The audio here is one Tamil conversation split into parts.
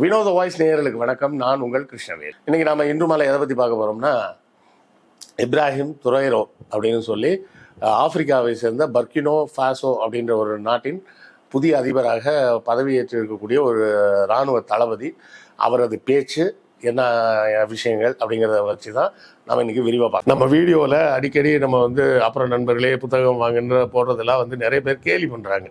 வினோத வாய்ஸ் நேயர்களுக்கு வணக்கம். நான் உங்கள் கிருஷ்ணவேல். இன்னைக்கு நாம இன்று மாலை எதை பத்தி பார்க்க போறோம்னா இப்ராஹிம் துரைரோ அப்படின்னு சொல்லி ஆப்பிரிக்காவை சேர்ந்த பர்கினோ ஃபாசோ அப்படின்ற ஒரு நாட்டின் புதிய அதிபராக பதவியேற்றிருக்கக்கூடிய ஒரு இராணுவ தளபதி. அவரது பேச்சு என்ன விஷயங்கள் அப்படிங்கிறத வச்சு தான் நம்ம இன்னைக்கு விரிவாக பார்க்கலாம் நம்ம வீடியோவில் அடிக்கடி நம்ம வந்து அப்புறம் நண்பர்களே புத்தகம் வாங்குன்ற போடுறதெல்லாம் வந்து நிறைய பேர் கேலி பண்ணுறாங்க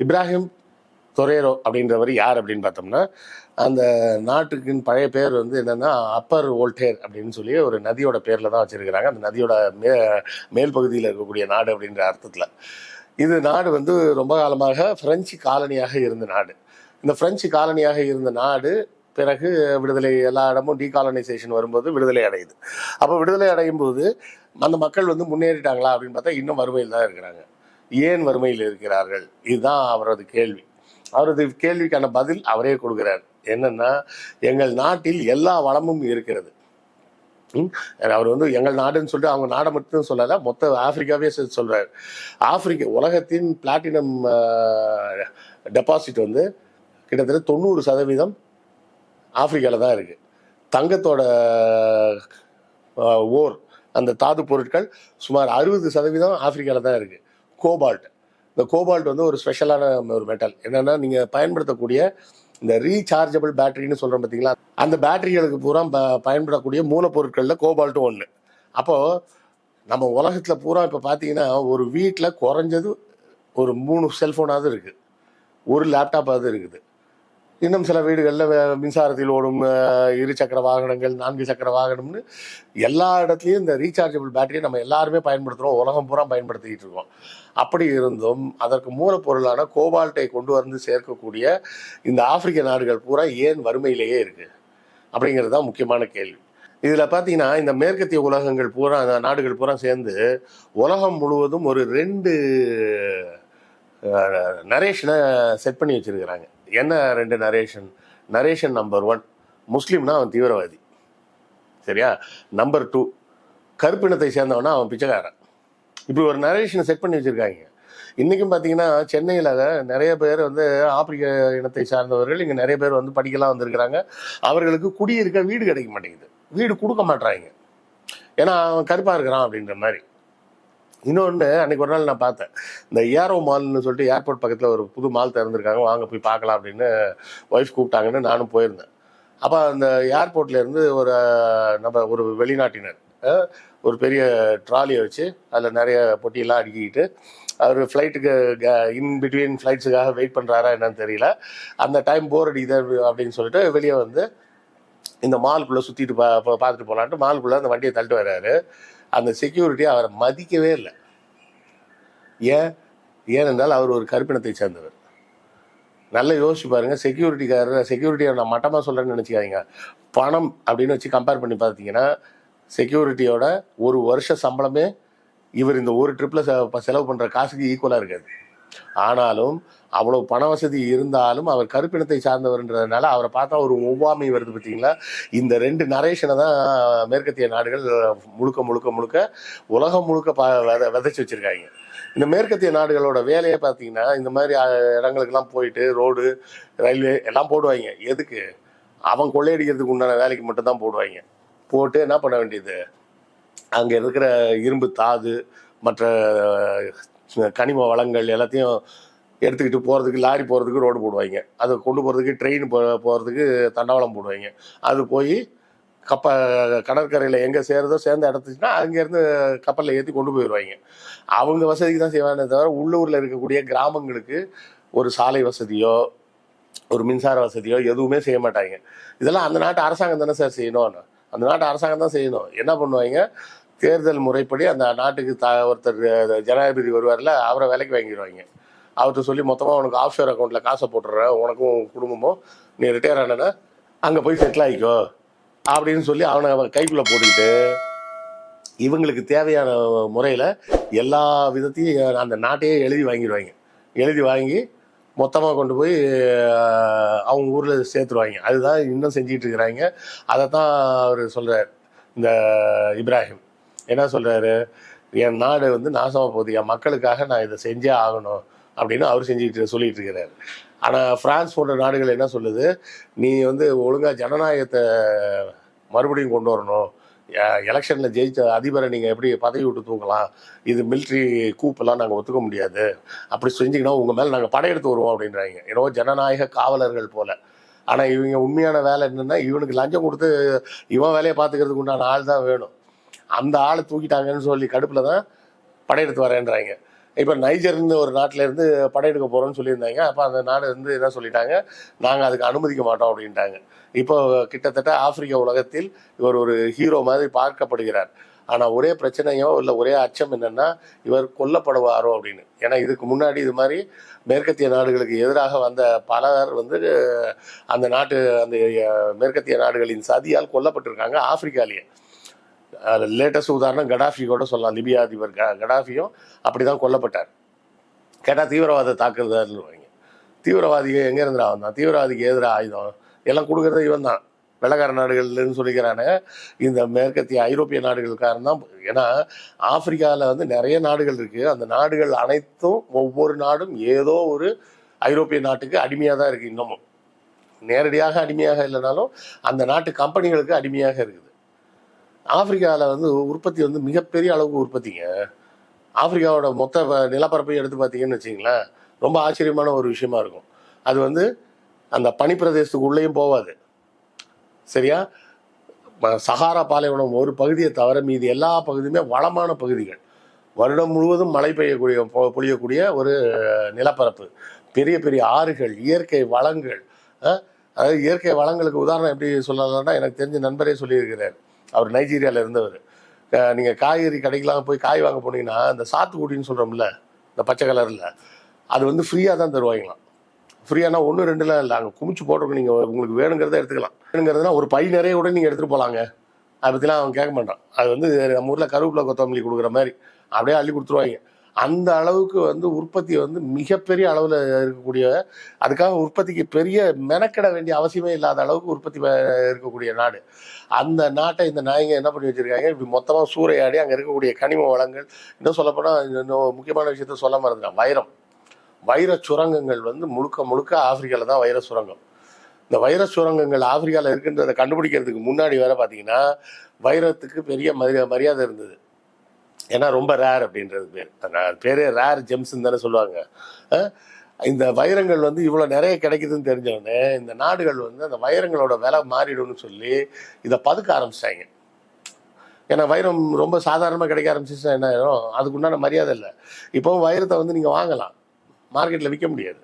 இப்ராஹிம் தொரேரோ அப்படின்றவர் யார் அப்படின்னு பார்த்தோம்னா அந்த நாட்டுக்கின் பழைய பேர் வந்து என்னன்னா அப்பர் ஓல்டேர் அப்படின்னு சொல்லி ஒரு நதியோட பேரில் தான் வச்சிருக்கிறாங்க. அந்த நதியோட மே மேல் பகுதியில் இருக்கக்கூடிய நாடு அப்படின்ற அர்த்தத்தில். இது நாடு வந்து ரொம்ப காலமாக பிரெஞ்சு காலனியாக இருந்த நாடு. இந்த பிரெஞ்சு காலனியாக இருந்த நாடு பிறகு விடுதலை எல்லா இடமும் டீகாலனைசேஷன் வரும்போது விடுதலை அடையுது. அப்போ விடுதலை அடையும் போது அந்த மக்கள் வந்து முன்னேறிட்டாங்களா அப்படின்னு பார்த்தா இன்னும் வறுமையில் தான் இருக்கிறாங்க. ஏன் வறுமையில் இருக்கிறார்கள்? இதுதான் அவரது கேள்வி. அவரது கேள்விக்கான பதில் அவரே கொடுக்கிறார். என்னன்னா எங்கள் நாட்டில் எல்லா வளமும் இருக்கிறது. ம், அவர் வந்து எங்கள் நாடுன்னு சொல்லிட்டு அவங்க நாடை மட்டும் சொல்லலை மொத்த ஆப்பிரிக்காவே சொல்றாரு. ஆப்பிரிக்க உலகத்தின் பிளாட்டினம் டெபாசிட் வந்து கிட்டத்தட்ட தொண்ணூறு சதவீதம் ஆப்பிரிக்காவில் தான் இருக்கு. தங்கத்தோட ஓர் அந்த தாது பொருட்கள் சுமார் அறுபது சதவீதம் ஆப்பிரிக்காவில் தான் இருக்குது கோபால்ட். இந்த கோபால்ட் வந்து ஒரு ஸ்பெஷலான ஒரு மெட்டல் என்னென்னா நீங்கள் பயன்படுத்தக்கூடிய இந்த ரீசார்ஜபிள் பேட்டரின்னு சொல்கிறோம் பார்த்தீங்களா அந்த பேட்டரிகளுக்கு பூரா ப- பயன்படக்கூடிய மூலப்பொருட்களில் கோபால்ட்டும் ஒன்று அப்போது நம்ம உலகத்தில் பூரா இப்போ பார்த்தீங்கன்னா ஒரு வீட்டில் குறைஞ்சது ஒரு மூணு செல்ஃபோனாவது இருக்குது ஒரு லேப்டாப்பாவது இருக்குது. இன்னும் சில வீடுகளில் மின்சாரத்தில் ஓடும் இரு சக்கர வாகனங்கள் நான்கு சக்கர வாகனம்னு எல்லா இடத்துலையும் இந்த ரீசார்ஜபிள் பேட்டரியை நம்ம எல்லாருமே பயன்படுத்துகிறோம் உலகம் பூரா பயன்படுத்திக்கிட்டு இருக்கோம். அப்படி இருந்தும் அதற்கு மூலப்பொருளான கோபால்ட்டை கொண்டு வந்து சேர்க்கக்கூடிய இந்த ஆப்பிரிக்க நாடுகள் பூரா ஏன் வறுமையிலேயே இருக்குது அப்படிங்கிறது தான் முக்கியமான கேள்வி. இதில் பார்த்தீங்கன்னா இந்த மேற்கத்திய உலகங்கள் பூரா அந்த நாடுகள் பூரா சேர்ந்து உலகம் முழுவதும் ஒரு ரெண்டு நரேஷனை செட் பண்ணி வச்சிருக்கிறாங்க. என்ன ரெண்டு நரேஷன் நரேஷன் நம்பர் ஒன் முஸ்லீம்னா அவன் தீவிரவாதி. சரியா? நம்பர் டூ கருப்பினத்தை சேர்ந்தவனா அவன் பிச்சைக்காரன். இப்படி ஒரு நரேஷனை செட் பண்ணி வச்சுருக்காங்க. இன்றைக்கும் பார்த்தீங்கன்னா சென்னையில் நிறைய பேர் வந்து ஆப்பிரிக்க இனத்தை சார்ந்தவர்கள் இங்கே நிறைய பேர் வந்து படிக்கலாம் வந்திருக்கிறாங்க. அவர்களுக்கு குடியிருக்க வீடு கிடைக்க மாட்டேங்குது. வீடு கொடுக்க மாட்டுறாங்க ஏன்னா அவன் கருப்பாக இருக்கிறான் அப்படின்ற மாதிரி. இன்னொன்று அன்னைக்கு ஒரு நாள் நான் பார்த்தேன். இந்த ஏரோ மால்னு சொல்லிட்டு ஏர்போர்ட் பக்கத்தில் ஒரு புது மால் திறந்துருக்காங்க. வாங்க போய் பார்க்கலாம் அப்படின்னு ஒய்ஃப் கூப்பிட்டாங்கன்னு நானும் போயிருந்தேன். அப்போ அந்த ஏர்போர்ட்லேருந்து ஒரு நம்ம ஒரு வெளிநாட்டினர் ஒரு பெரிய ட்ராலியை வச்சு அதில் நிறைய பொட்டியெல்லாம் அடுக்கிக்கிட்டு அவர் ஃப்ளைட்டுக்கு இன் பிட்வீன் ஃப்ளைட்ஸுக்காக வெயிட் பண்ணுறாரா என்னன்னு தெரியல. அந்த டைம் போர் அடிக்குது அப்படின்னு சொல்லிட்டு வெளியே வந்து இந்த மால்குள்ளே சுற்றிட்டு பா பா- பார்த்துட்டு போகலான்ட்டு மாலுக்குள்ளே அந்த வண்டியை தள்ளிட்டு வர்றாரு. அந்த செக்யூரிட்டி அவரை மதிக்கவே இல்லை. ஏன்? ஏனென்றால் அவர் ஒரு கருப்பினத்தை சேர்ந்தவர். நல்லா யோசிச்சு பாருங்க செக்யூரிட்டிக்காரர் செக்யூரிட்டியை நான் மட்டமாக சொல்கிறேன்னு நினச்சிக்காதீங்க. பணம் அப்படின்னு வச்சு கம்பேர் பண்ணி பார்த்தீங்கன்னா செக்யூரிட்டியோட ஒரு வருஷ சம்பளமே இவர் இந்த ஒரு ட்ரிப்பில் செலவு பண்ணுற காசுக்கு ஈக்குவலாக இருக்காது. ஆனாலும் அவ்வளவு பண வசதி இருந்தாலும் அவர் கருப்பினத்தை சார்ந்தவர்ன்றதுனால அவரை பார்த்தா ஒரு ஒவ்வாமை வருது பார்த்தீங்களா? இந்த ரெண்டு நரேஷனை தான் மேற்கத்திய நாடுகள் முழுக்க முழுக்க முழுக்க உலகம் முழுக்க ப வித விதைச்சி வச்சிருக்காங்க. இந்த மேற்கத்திய நாடுகளோட வேலையை பார்த்தீங்கன்னா இந்த மாதிரி இடங்களுக்கெல்லாம் போயிட்டு ரோடு ரயில்வே எல்லாம் போடுவாங்க. எதுக்கு? அவன் கொள்ளையடிக்கிறதுக்கு உண்டான வேலைக்கு மட்டும்தான் போடுவாங்க. போட்டு என்ன பண்ண வேண்டியது? அங்கே இருக்கிற இரும்பு தாது மற்ற கனிம வளங்கள் எல்லாத்தையும் எடுத்துக்கிட்டு போகிறதுக்கு லாரி போகிறதுக்கு ரோடு போடுவாங்க. அதை கொண்டு போகிறதுக்கு ட்ரெயின் போ போகிறதுக்கு தண்டவாளம் போடுவாங்க. அது போய் கப்ப கடற்கரையில் எங்கே சேருதோ சேர்ந்த இடத்துச்சுன்னா அங்கேருந்து கப்பலில் ஏற்றி கொண்டு போயிடுவாங்க. அவங்க வசதிக்கு தான் செய்வானே தவிர உள்ளூரில் இருக்கக்கூடிய கிராமங்களுக்கு ஒரு சாலை வசதியோ ஒரு மின்சார வசதியோ எதுவுமே செய்ய மாட்டாங்க. இதெல்லாம் அந்த நாட்டு அரசாங்கம் தானே சார் செய்யணும். அந்த நாட்டு அரசாங்கம் தான் செய்யணும். என்ன பண்ணுவாங்க? தேர்தல் முறைப்படி அந்த நாட்டுக்கு த ஒருத்தர் ஜனாதிபதி வருவார்ல அவரை வேலைக்கு வாங்கிடுவாங்க. அவர்கிட்ட சொல்லி மொத்தமாக உனக்கு ஆஃப்ஷோர் அக்கௌண்ட்டில் காசை போட்டுடுறேன் உனக்கும் குடும்பமும் நீ ரிட்டையர் ஆனனா அங்கே போய் செட்டில் ஆகிக்கோ அப்படின்னு சொல்லி அவனை கைக்குள்ளே போட்டுக்கிட்டு இவங்களுக்கு தேவையான முறையில் எல்லா விதத்தையும் அந்த நாட்டையே எழுதி வாங்கிடுவாங்க. எழுதி வாங்கி மொத்தமாக கொண்டு போய் அவங்க ஊரில் சேர்த்துருவாங்க. அதுதான் இன்னும் செஞ்சிட்டு இருக்கிறாங்க. அதை தான் அவர் சொல்கிறார் இந்த இப்ராஹிம். என்ன சொல்கிறாரு என் நாடு வந்து நாசமாக போகுது. என் மக்களுக்காக நான் இதை செஞ்சே ஆகணும் அப்படின்னு அவர் செஞ்சுட்டு சொல்லிட்டு இருக்கிறார். ஆனால் பிரான்ஸ் போன்ற நாடுகள் என்ன சொல்லுது? நீ வந்து ஒழுங்காக ஜனநாயகத்தை மறுபடியும் கொண்டு வரணும். எலெக்ஷனில் ஜெயித்த அதிபரை நீங்கள் எப்படி பதவி விட்டு தூக்கலாம் இது மிலிட்ரி கூப்பெல்லாம் நாங்கள் ஒத்துக்க முடியாது. அப்படி செஞ்சிங்கன்னா உங்கள் மேலே நாங்கள் படையெடுத்து வருவோம் அப்படின்றாங்க. ஏன்னோ ஜனநாயக காவலர்கள் போல. ஆனால் இவங்க உண்மையான வேலை என்னென்னா இவனுக்கு லஞ்சம் கொடுத்து இவன் வேலையை பார்த்துக்கிறதுக்கு உண்டான ஆள் தான் வேணும். அந்த ஆளை தூக்கிட்டாங்கன்னு சொல்லி கடுப்பில் தான் படையெடுத்து வரேன்றாங்க. இப்போ நைஜர்னு ஒரு நாட்டிலேருந்து படையெடுக்க போகிறோம்னு சொல்லியிருந்தாங்க. அப்போ அந்த நாடு வந்து என்ன சொல்லிட்டாங்க? நாங்கள் அதுக்கு அனுமதிக்க மாட்டோம் அப்படின்ட்டாங்க. இப்போ கிட்டத்தட்ட ஆப்பிரிக்க உலகத்தில் இவர் ஒரு ஹீரோ மாதிரி பார்க்கப்படுகிறார். ஆனால் ஒரே பிரச்சனையோ இல்லை ஒரே அச்சம் என்னன்னா இவர் கொல்லப்படுவாரோ அப்படின்னு. ஏன்னா இதுக்கு முன்னாடி இது மாதிரி மேற்கத்திய நாடுகளுக்கு எதிராக வந்த பலர் வந்து அந்த நாட்டு அந்த மேற்கத்திய நாடுகளின் சதியால் கொல்லப்பட்டிருக்காங்க ஆப்பிரிக்காலேயே. லேட்டஸ்ட் உதாரணம் கடாஃபி கூட சொல்லலாம். லிபியா அதிபர் கடாஃபியும் அப்படி தான் கொல்லப்பட்டார். கேட்டால் தீவிரவாத தாக்குதல்னுவாங்க தீவிரவாதிக்கு எங்கே இருந்துடா வந்தான் தீவிரவாதிக்கு எதிராக ஆயுதம்? எல்லாம் கொடுக்குறது இவன் தான். வெள்ளக்கார நாடுகள்னு சொல்லிக்கிறானே. இந்த மேற்கத்திய ஐரோப்பிய நாடுகளுக்காரன் தான். ஏன்னா ஆப்பிரிக்காவில் வந்து நிறைய நாடுகள் இருக்குது அந்த நாடுகள் அனைத்தும் ஒவ்வொரு நாடும் ஏதோ ஒரு ஐரோப்பிய நாட்டுக்கு அடிமையாக தான் இருக்குது இன்னமும். நேரடியாக அடிமையாக இல்லைனாலும் அந்த நாட்டு கம்பெனிகளுக்கு அடிமையாக இருக்குது. ஆப்பிரிக்காவில் வந்து உற்பத்தி வந்து மிகப்பெரிய அளவுக்கு உற்பத்திங்க. ஆப்பிரிக்காவோட மொத்த நிலப்பரப்பையும் எடுத்து பார்த்தீங்கன்னு வச்சிங்களேன் ரொம்ப ஆச்சரியமான ஒரு விஷயமா இருக்கும். அது வந்து அந்த பனிப்பிரதேசத்துக்குள்ளேயும் போகாது சரியா? சஹாரா பாலைவனம் ஒரு பகுதியை தவிர மீதி எல்லா பகுதியுமே வளமான பகுதிகள். வருடம் முழுவதும் மழை பெய்யக்கூடிய பொ- பொழியக்கூடிய ஒரு நிலப்பரப்பு. பெரிய பெரிய ஆறுகள் இயற்கை வளங்கள் அதாவது இயற்கை வளங்களுக்கு உதாரணம் எப்படி சொல்லலாம்னா எனக்கு தெரிஞ்ச நண்பரே சொல்லியிருக்கிறார். அவர் நைஜீரியாவில் இருந்தவர். நீங்கள் காய்கறி கடைக்கெலாம் போய் காய் வாங்க போனீங்கன்னா இந்த சாத்துக்குடின்னு சொல்கிறோம்ல இந்த பச்சை கலரில் அது வந்து ஃப்ரீயாக தான் தருவாங்களாம். ஃப்ரீயானா ஒன்று ரெண்டுலாம் இல்லை. அங்கே குமிச்சு போட்டிருக்கோம் நீங்கள் உங்களுக்கு வேணுங்கிறத எடுத்துக்கலாம். வேணுங்கிறதுனா ஒரு பை நிறைய கூட நீங்கள் எடுத்துகிட்டு போகலாங்க அதை பற்றிலாம் அவன் கேட்க மாட்டான். அது வந்து நம்ம ஊரில் கருவேப்பிலை கொத்தமல்லி கொடுக்குற மாதிரி அப்படியே அள்ளி கொடுத்துருவாங்க. அந்த அளவுக்கு வந்து உற்பத்தி வந்து மிகப்பெரிய அளவில் இருக்கக்கூடிய அதுக்காக உற்பத்திக்கு பெரிய மெனக்கிட வேண்டிய அவசியமே இல்லாத அளவுக்கு உற்பத்தி இருக்கக்கூடிய நாடு. அந்த நாட்டை இந்த நாயங்க என்ன பண்ணி வச்சிருக்காங்க? இப்படி மொத்தமாக சூறையாடி அங்கே இருக்கக்கூடிய கனிம வளங்கள் இன்னும் சொல்லப்போனால் இன்னும் முக்கியமான விஷயத்த சொல்ல மறந்துட்டேன் வைரம். வைர சுரங்கங்கள் வந்து முழுக்க முழுக்க ஆப்பிரிக்காவில் தான் வைர சுரங்கம். இந்த வைர சுரங்கங்கள் ஆப்பிரிக்காவில் இருக்குன்றதை கண்டுபிடிக்கிறதுக்கு முன்னாடி வேற பார்த்தீங்கன்னா வைரத்துக்கு பெரிய மரி- மரியாதை இருந்தது. ஏன்னா ரொம்ப ரேர் அப்படின்றது பேர் அந்த பேரே ரேர் ஜெம்ஸ்ன்னு தானே சொல்லுவாங்க. இந்த வைரங்கள் வந்து இவ்வளோ நிறைய கிடைக்குதுன்னு தெரிஞ்சவொடனே இந்த நாடுகள் வந்து அந்த வைரங்களோட விலை மாறிடும்னு சொல்லி இதை பதுக்க ஆரம்பிச்சிட்டாங்க. ஏன்னா வைரம் ரொம்ப சாதாரணமாக கிடைக்க ஆரம்பிச்சிச்சுன்னா என்ன ஆயிரும்? அதுக்குண்டான மரியாதை இல்லை. இப்போவும் வைரத்தை வந்து நீங்கள் வாங்கலாம். மார்க்கெட்டில் விற்க முடியாது.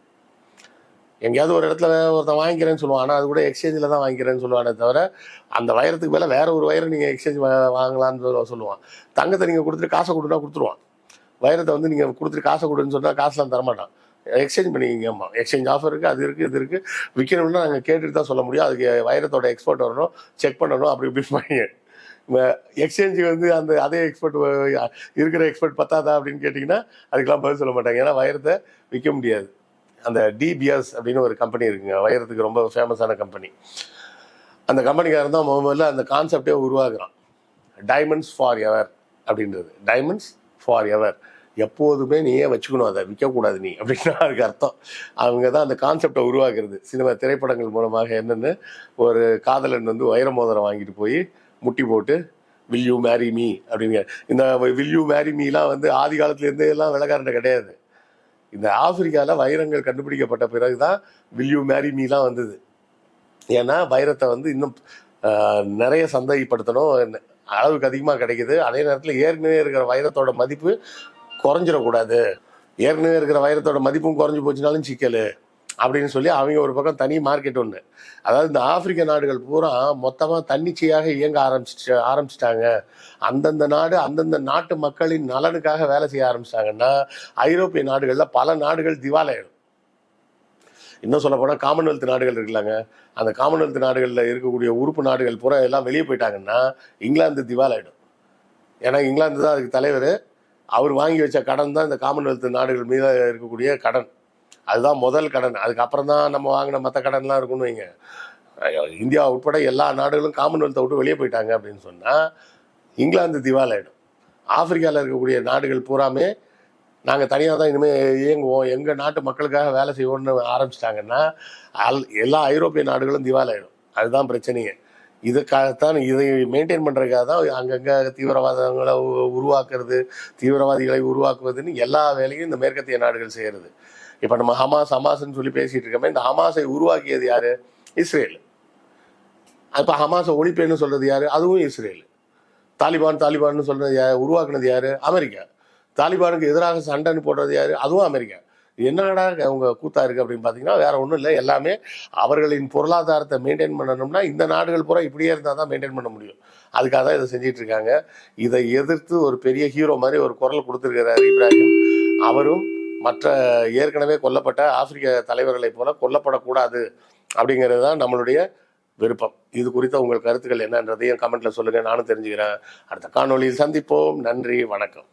எங்கேயாவது ஒரு இடத்துல ஒருத்தன் வாங்கிக்கிறேன்னு சொல்லுவான். ஆனால் அது கூட எக்ஸ்சேஞ்சில் தான் வாங்கிக்கிறேன்னு சொல்லுவானே தவிர அந்த வயரத்துக்கு மேலே வேற ஒரு வயரை நீங்கள் எக்ஸ்சேஞ்ச் வாங்கலாம்னு சொல்லுவான். தங்கத்தை நீங்கள் கொடுத்துட்டு காசை கொடுனா கொடுத்துருவான். வைரத்தை வந்து நீங்கள் கொடுத்துட்டு காசை கொடுன்னு சொன்னால் காசுலாம் தரமாட்டான். எக்ஸ்சேஞ்ச் பண்ணிக்கிங்கம்மா. எக்ஸ்சேஞ்ச் ஆஃபர் இருக்குது அது இருக்குது இது இருக்குது விற்கணும்னா நாங்கள் கேட்டுட்டு தான் சொல்ல முடியும். அதுக்கு வைரத்தோட எக்ஸ்போர்ட் வரணும் செக் பண்ணணும் அப்படி இப்படி பண்ணி எக்ஸ்சேஞ்சு வந்து அந்த அதே எக்ஸ்பர்ட் இருக்கிற எக்ஸ்பர்ட் பத்தாதா அப்படின்னு கேட்டிங்கன்னா அதுக்கெல்லாம் பதில் சொல்ல மாட்டாங்க. ஏன்னா வைரத்தை விற்க முடியாது. அந்த டிபிஎஸ் அப்படின்னு ஒரு கம்பெனி இருக்குங்க. வைரத்துக்கு ரொம்ப ஃபேமஸான கம்பெனி அந்த கம்பெனிக்காரன் தான் முதல்ல அந்த கான்செப்டே உருவாக்குறான். டைமண்ட்ஸ் ஃபார் எவர் அப்படின்றது. டைமண்ட்ஸ் ஃபார் எவர் எப்போதுமே நீயே வச்சுக்கணும். அதை விற்கக்கூடாது நீ அப்படின்னு அதுக்கு அர்த்தம். அவங்க தான் அந்த கான்செப்டை உருவாக்குறது. சினிமா திரைப்படங்கள் மூலமாக என்னென்னு ஒரு காதலன் வந்து வைர மோதிரம் வாங்கிட்டு போய் முட்டி போட்டு வில் யூ மேரி மீ அப்படிங்க இந்த வில் யூ மேரி மீலாம் வந்து ஆதி காலத்துலேருந்தே எல்லாம் விளக்காரண்ட கிடையாது. இந்த ஆப்பிரிக்காவில் வைரங்கள் கண்டுபிடிக்கப்பட்ட பிறகு தான் வில் மேரி மீலாம் வந்தது. ஏன்னா வைரத்தை வந்து இன்னும் நிறைய சந்தைப்படுத்தணும் அளவுக்கு அதிகமாக கிடைக்குது. அதே நேரத்தில் ஏற்கனவே இருக்கிற வைரத்தோட மதிப்பு குறைஞ்சிடக்கூடாது. ஏற்கனவே இருக்கிற வைரத்தோட மதிப்பும் குறைஞ்சி போச்சுனாலும் சிக்கல். அப்படின்னு சொல்லி அவங்க ஒரு பக்கம் தனி மார்க்கெட் ஒன்று அதாவது இந்த ஆப்பிரிக்க நாடுகள் பூரா மொத்தமாக தன்னிச்சையாக இயங்க ஆரம்பிச்சு ஆரம்பிச்சிட்டாங்க. அந்தந்த நாடு அந்தந்த நாட்டு மக்களின் நலனுக்காக வேலை செய்ய ஆரம்பிச்சிட்டாங்கன்னா ஐரோப்பிய நாடுகளில் பல நாடுகள் திவாலாயிடும். இன்னும் சொல்ல போனால் காமன்வெல்த் நாடுகள் இருக்குல்லாங்க. அந்த காமன்வெல்த் நாடுகளில் இருக்கக்கூடிய உறுப்பு நாடுகள் பூரா எல்லாம் வெளியே போயிட்டாங்கன்னா இங்கிலாந்து திவாலாயிடும். ஏன்னா இங்கிலாந்து தான் அதுக்கு தலைவர். அவர் வாங்கி வச்ச கடன் தான் இந்த காமன்வெல்த் நாடுகள் மீது இருக்கக்கூடிய கடன். அதுதான் முதல் கடன். அதுக்கப்புறம் தான் நம்ம வாங்கின மற்ற கடன்லாம் இருக்குன்னு வைங்க. ஐயோ, இந்தியா உட்பட எல்லா நாடுகளும் காமன்வெல்த்தை விட்டு வெளியே போயிட்டாங்க அப்படின்னு சொன்னால் இங்கிலாந்து திவாலாயிடும் ஆப்பிரிக்காவில் இருக்கக்கூடிய நாடுகள் பூராமே நாங்கள் தனியாக தான் இனிமேல் இயங்குவோம். எங்கள் நாட்டு மக்களுக்காக வேலை செய்வோம்னு ஆரம்பிச்சிட்டாங்கன்னா அல் எல்லா ஐரோப்பிய நாடுகளும் திவாலாயிடும் அதுதான் பிரச்சனையே. இதுக்காகத்தான் இதை மெயின்டைன் பண்ணுறதுக்காக தான் அங்கங்கே தீவிரவாதங்களை உருவாக்குறது தீவிரவாதிகளை உருவாக்குவதுன்னு எல்லா வேலையும் இந்த மேற்கத்திய நாடுகள் செய்கிறது இப்போ நம்ம ஹமாஸ் ஹமாஸ்ன்னு சொல்லி பேசிட்டு இருக்கோமே இந்த ஹமாஸை உருவாக்கியது யாரு? இஸ்ரேல். அப்போ ஹமாஸை ஒழிப்பேன்னு சொல்றது யாரு? அதுவும் இஸ்ரேல். தாலிபான் தாலிபான்னு சொல்றது யார்? உருவாக்குனது யாரு? அமெரிக்கா. தாலிபானுக்கு எதிராக சண்டைன்னு போடுறது யாரு? அதுவும் அமெரிக்கா. என்னடா அவங்க கூத்தா இருக்கு அப்படின்னு பார்த்தீங்கன்னா வேற ஒன்றும் இல்லை. எல்லாமே அவர்களின் பொருளாதாரத்தை மெயின்டைன் பண்ணணும்னா இந்த நாடுகள் பூரா இப்படியே இருந்தால் தான் மெயின்டைன் பண்ண முடியும். அதுக்காக தான் இதை செஞ்சிட்டு இருக்காங்க. இதை எதிர்த்து ஒரு பெரிய ஹீரோ மாதிரி ஒரு குரல் கொடுத்துருக்கிறாரு இப்ராஹிம். அவரும் மற்ற ஏற்கனவே கொல்லப்பட்ட ஆப்பிரிக்க தலைவர்களைப் போல கொல்லப்படக்கூடாது அப்படிங்கிறது தான் நம்மளுடைய விருப்பம். இது குறித்த உங்கள் கருத்துக்கள் என்னன்றதையும் கமெண்ட்ல சொல்லுங்க. நானும் தெரிஞ்சுக்கிறேன். அடுத்த காணொளியில் சந்திப்போம். நன்றி. வணக்கம்.